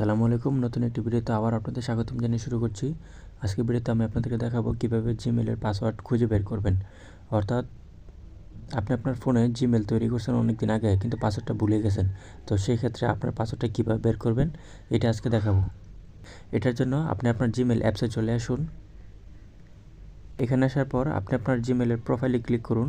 আসসালামু আলাইকুম। নতুন একটি ভিডিওতে আবার আপনাদের স্বাগতম জানিয়ে শুরু করছি। আজকে ভিডিওতে আমি আপনাদেরকে দেখাবো কীভাবে জিমেলের পাসওয়ার্ড খুঁজে বের করবেন। অর্থাৎ আপনি আপনার ফোনে জিমেল তৈরি করছেন অনেক দিন আগে, কিন্তু পাসওয়ার্ডটা ভুলে গেছেন। তো সেই ক্ষেত্রে আপনার পাসওয়ার্ডটা কীভাবে বের করবেন, এটা আজকে দেখাবো। এটার জন্য আপনি আপনার জিমেল অ্যাপসে চলে আসুন। এখানে আসার পর আপনি আপনার জিমেলের প্রোফাইলে ক্লিক করুন।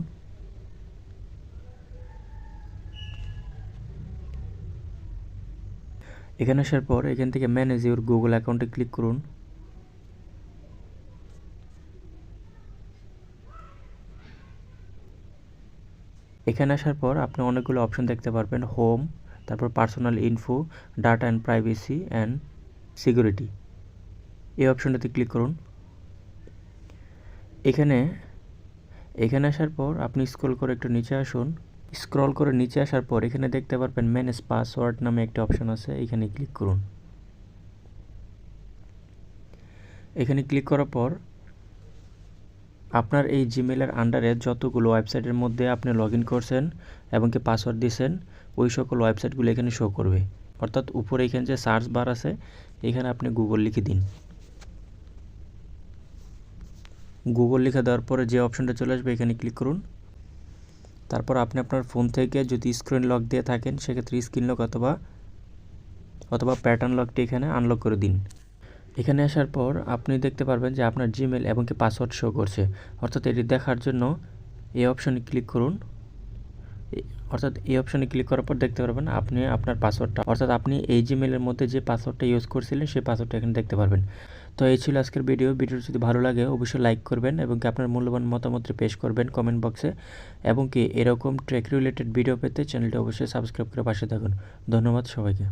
এখানে আসার পর এখান থেকে ম্যানেজ ইউর গুগল অ্যাকাউন্টে ক্লিক করুন। এখানে আসার পর আপনি অনেকগুলো অপশন দেখতে পারবেন হোম তারপর personal info data and privacy and security এই অপশনটাতে ক্লিক করুন। এখানে এখানে আসার পর আপনি স্ক্রল করে একটু নিচে আসুন। স্ক্রল করে নিচে আসার পর এখানে দেখতে পারবেন ম্যানেজ পাসওয়ার্ড নামে একটা অপশন আছে, এখানে ক্লিক করুন। এখানে ক্লিক করার পর আপনার এই জিমেলের আন্ডারে যতগুলো ওয়েবসাইটের মধ্যে আপনি লগ ইন করছেন এবং কি পাসওয়ার্ড দিয়েছেন, ওই সকল ওয়েবসাইটগুলো এখানে শো করবে। অর্থাৎ উপরে এখানে যে সার্চ বার আছে, এখানে আপনি গুগল লিখে দিন। গুগল লিখে দেওয়ার পরে যে অপশনটা চলে আসবে, এখানে ক্লিক করুন। তারপর আপনি আপনার ফোন থেকে যদি স্ক্রিন লক দিয়ে থাকেন, সেক্ষেত্রে স্ক্রিন লক অথবা অথবা প্যাটার্ন লকটি এখানে আনলক করে দিন। এখানে আসার পর আপনি দেখতে পারবেন যে আপনার জিমেল এবং কি পাসওয়ার্ড শো করছে। অর্থাৎ এটি দেখার জন্য এই অপশনে ক্লিক করুন। অর্থাৎ এই অপশনে ক্লিক করার পর দেখতে পারবেন আপনি আপনার পাসওয়ার্ডটা অর্থাৎ আপনি এই জিমেলের মধ্যে যে পাসওয়ার্ডটা ইউজ করছিলেন, সেই পাসওয়ার্ডটা এখানে দেখতে পারবেন। তো এই ছিল আজকের ভিডিও ভিডিওটি যদি ভালো লাগে, অবশ্যই লাইক করবেন এবং কি আপনার মূল্যবান মতামতটি পেশ করবেন কমেন্ট বক্সে এবং কি এরকম ট্রেক রিলেটেড ভিডিও পেতে চ্যানেলটি অবশ্যই সাবস্ক্রাইব করে পাশে থাকুন। ধন্যবাদ সবাইকে।